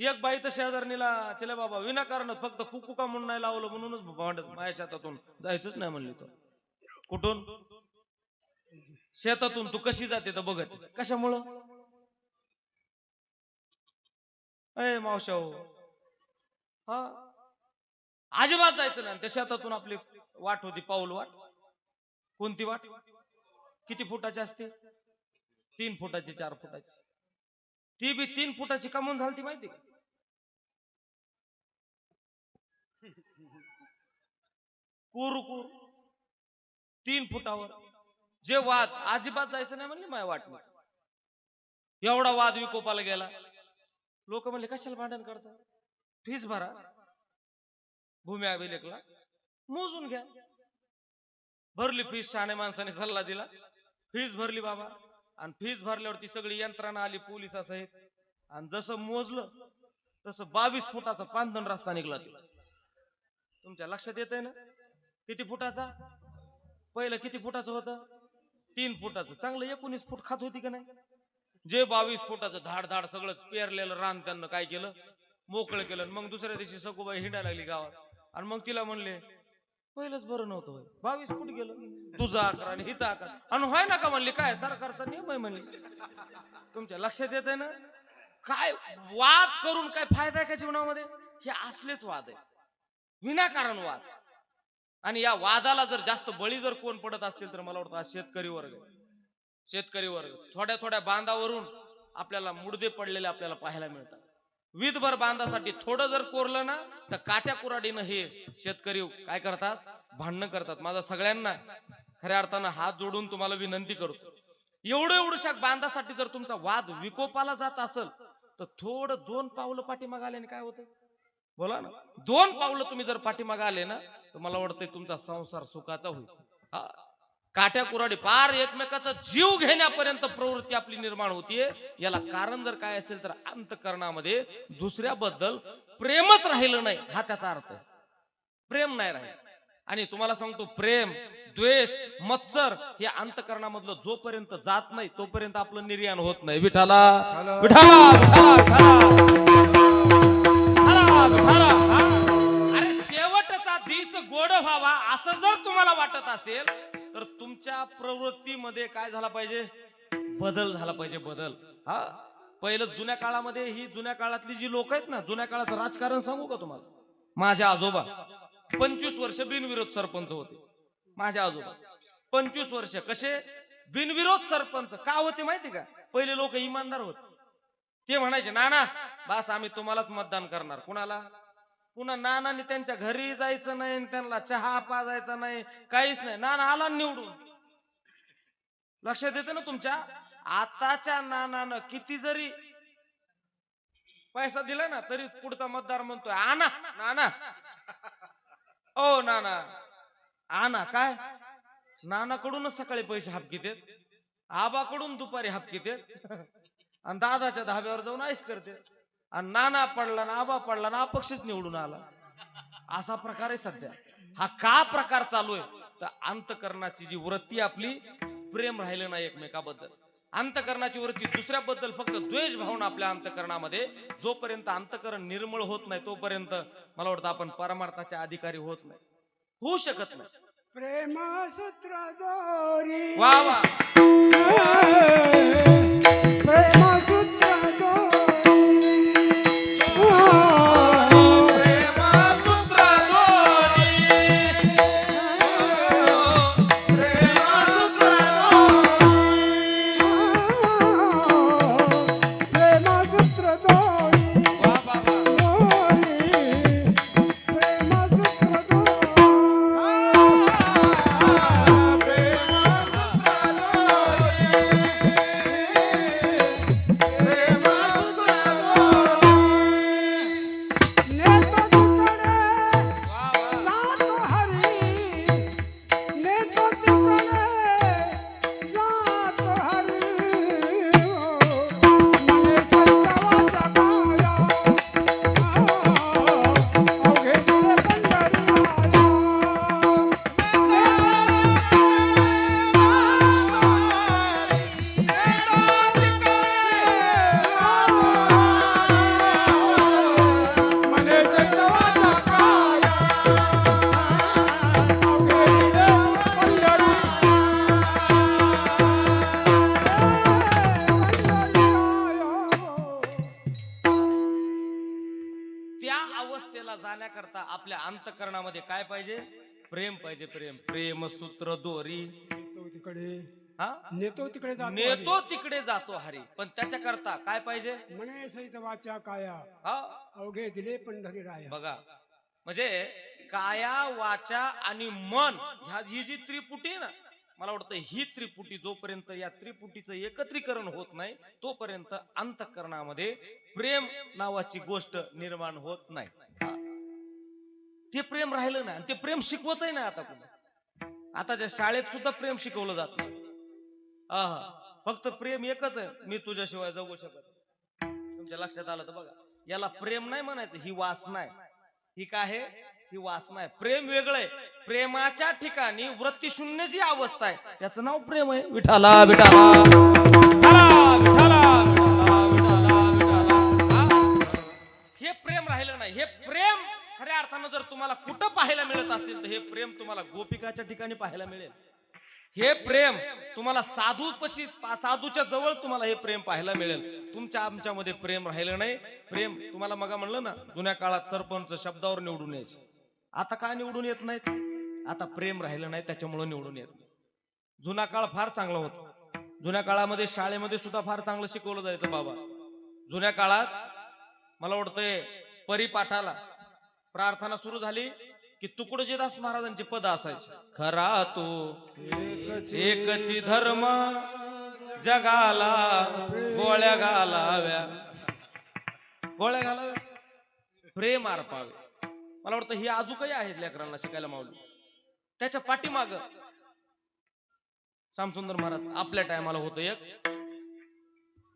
एक बाई तर शेजारणीला तिला बाबा विनाकारण फक्त कुकुका म्हणून नाही लावलं म्हणूनच भांडत माझ्या शेतातून. जायचंच नाही म्हणली तो. कुठून? शेतातून. तू कशी जाते तर बघत. कशामुळं? अय मावशा हो हा? अजिबात जायचं नाही. त्या शेतातून आपली वाट होती पाऊल वाट. कोणती वाट? किती फुटाची असते? तीन फुटाची चार फुटाची. ती बी तीन फुटाची कमवून झाली ती माहिती का? कुर कुर. तीन फुटावर. जे वाद अजिबात जायचं नाही म्हणले माय वाट एवढा वाद विकोपाला गेला. लोक म्हणले कशाला भांडण करतात फीस भरा. भूमी अभिलेखला. मोजून घ्या. भरली फीस शहाणे माणसाने सल्ला दिला. फीस भरली बाबा. आणि फीज भरल्यावर ती सगळी यंत्रणा आली पोलिसासहित. आणि जसं मोजलं तसं बावीस फुटाचा पानधन रस्ता निघला तो. तुमच्या लक्षात येत ना? किती फुटाचा? पहिलं किती फुटाचं होतं? तीन फुटाचं. चांगलं एकोणीस फूट खात होती का नाही? जे बावीस फुटाचं धाड धाड सगळं पेरलेलं रान त्यांना काय केलं? मोकळं केलं. आणि मग दुसऱ्या दिवशी सगोबाई हिंडायला लागली गावात. आणि मग तिला म्हणले पहिलंच बरं नव्हतं होय. बावीस फूट गेलं. तुझा अकरा आणि हिचा अकरा आणि होय ना का म्हणली काय सरकारचा नियम आहे म्हणली. तुमच्या लक्षात येत आहे ना? काय वाद करून काय फायदा आहे का जीवनामध्ये? हे असलेच वाद आहे. विनाकारण वाद. आणि या वादाला जर जास्त बळी जर कोण पडत असतील तर मला वाटतं हा शेतकरी वर्ग आहे. शेतकरी वर्ग. थोड्या थोड्या बांधावरून आपल्याला मुडदे पडलेले आपल्याला पाहायला मिळतात. विधभर बांधासाठी थोडं जर कोरलं ना तर काट्या कुराडीनं हे शेतकरी काय करतात? भांडणं करतात. माझा सगळ्यांना खऱ्या अर्थानं हात जोडून तुम्हाला विनंती करतो एवढं एवढ्या बांधासाठी जर तुमचा वाद विकोपाला जात असेल तर थोडं दोन पावलं पाठीमाग आल्याने काय होतं? बोला ना. दोन पावलं तुम्ही जर पाठीमाग आले ना तर मला वाटतंय तुमचा संसार सुखाचा होईल. काट्या कुराडी पार एकमेकाचा जीव घेण्यापर्यंत प्रवृत्ती आपली निर्माण होतीये. याला कारण जर काय असेल तर अंतकरणामध्ये दुसऱ्याबद्दल प्रेमच राहिलं नाही हा त्याचा अर्थ प्रेम नाही राहील. आणि तुम्हाला सांगतो प्रेम द्वेष मत्सर हे अंतकरणामधलं जोपर्यंत जात नाही तोपर्यंत आपलं निर्याण होत नाही. विठाला. अरे शेवटचा दिस गोड व्हावा असं जर तुम्हाला वाटत असेल तर तुमच्या प्रवृत्तीमध्ये काय झाला पाहिजे? बदल झाला पाहिजे बदल. हा? पहिलं जुन्या काळामध्ये ही जुन्या काळातली जी लोक आहेत ना जुन्या काळाचं राजकारण सांगू का तुम्हाला? माझ्या आजोबा. पंचवीस वर्ष बिनविरोध सरपंच होते. माझ्या आजोबा. पंचवीस वर्ष. कसे? बिनविरोध सरपंच. का होते माहिती का? पहिले लोक इमानदार होते. ते म्हणायचे ना ना बस आम्ही तुम्हालाच मतदान करणार. कुणाला? पुन्हा नानाने त्यांच्या घरी जायचं नाही आणि त्यांना चहा पाजायचा नाही काहीच नाही. नाना आला निवडून. लक्षात देते ना तुमच्या? आताच्या नानानं किती जरी पैसा दिला ना तरी पुढचा मतदार म्हणतोय आना नाना. ओ नाना. आना काय? नानाकडूनच सकाळी पैसे हापकीत आहेत आबाकडून दुपारी हापकीत देत. आणि दादाच्या धाब्यावर जाऊन आईस करते. आणि नाना पडला ना आबा पडला ना अपक्षच निवडून आला. असा प्रकार आहे सध्या. हा का प्रकार चालू आहे? तर अंतकरणाची जी वृत्ती आपली प्रेम राहिलं नाही एकमेकाबद्दल. अंतकरणाची वृत्ती दुसऱ्याबद्दल फक्त द्वेष भावना आपल्या अंतकरणामध्ये. जोपर्यंत अंतकरण निर्मळ होत नाही तोपर्यंत मला वाटतं आपण परमार्थाचे अधिकारी होत नाही. होऊ शकत नाही. प्रेमसूत्र दोरी वा. वा अवस्थेला जाण्याकरता आपल्या अंतकरणामध्ये काय पाहिजे? प्रेम पाहिजे प्रेम. प्रेम सूत्र दोरी. नेतो तिकडे. हा? नेतो तिकडे जातो नेतो तिकडे जातो हरी. पण त्याच्याकरता काय पाहिजे? हरी. म्हणे सहित वाचा काया. हा? अवघे दिले पंढरी राया. बघा. म्हणजे काया वाचा आणि मन ह्या ही जी त्रिपुटी आहे ना मला वाटतं ही त्रिपुटी जोपर्यंत या त्रिपुटीचं एकत्रीकरण होत नाही तोपर्यंत अंतकरणामध्ये प्रेम नावाची गोष्ट निर्माण होत नाही. ते प्रेम राहिलं नाही ते प्रेम शिकवतही नाही आता कुणी. आताच्या शाळेत सुद्धा प्रेम शिकवलं जात नाही. फक्त प्रेम एकच आहे. मी तुझ्याशिवाय जगू शकत तुमच्या लक्षात आलं तर बघा याला प्रेम नाही म्हणायचं ही वासना आहे. ही काय आहे? ही वासना आहे. प्रेम वेगळं आहे. प्रेमाच्या ठिकाणी वृत्ती शून्य जी अवस्था आहे त्याचं नाव प्रेम आहे. विठाला विठाला. हे? प्रेम राहिलं नाही. हे प्रेम खऱ्या अर्थानं जर तुम्हाला कुठं पाहायला मिळत असेल तर हे प्रेम तुम्हाला गोपिकाच्या ठिकाणी पाहायला मिळेल. हे प्रेम तुम्हाला साधू पशी साधूच्या जवळ तुम्हाला हे प्रेम पाहायला मिळेल. तुमच्या आमच्यामध्ये प्रेम राहिलं नाही. प्रेम तुम्हाला मग म्हणलं ना जुन्या काळात सरपंच शब्दावर निवडून यायचं. आता का निवडून येत नाहीत? आता प्रेम राहिलं नाही त्याच्यामुळे निवडून येत नाही. जुना काळ फार चांगला होता. जुन्या काळामध्ये शाळेमध्ये सुद्धा फार चांगलं शिकवलं जायचं बाबा. जुन्या काळात मला वाटतंय परिपाठाला प्रार्थना सुरू झाली की तुकडोजीदास महाराजांची पद असायची. खरा तो एकची धर्म जगाला गोळ्या घालाव्या. गोळ्या घालाव्या? प्रेम अर्पावे मला वाटतं ही अजूकही आहेत लेकरांना शिकायला मावली त्याच्या पाठीमाग श्यामसुंदर महाराज आपल्या टायमाला होतं एक.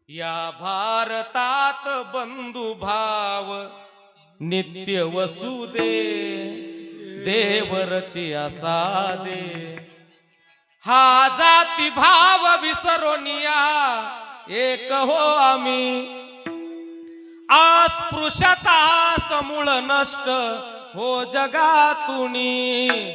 या भारतात बंधुभाव नित्य वसुदे देवरची असा दे. हा जाती भाव विसरोनिया एक हो आम्ही. आस्पृशता समूळ नष्ट हो जगातुनी.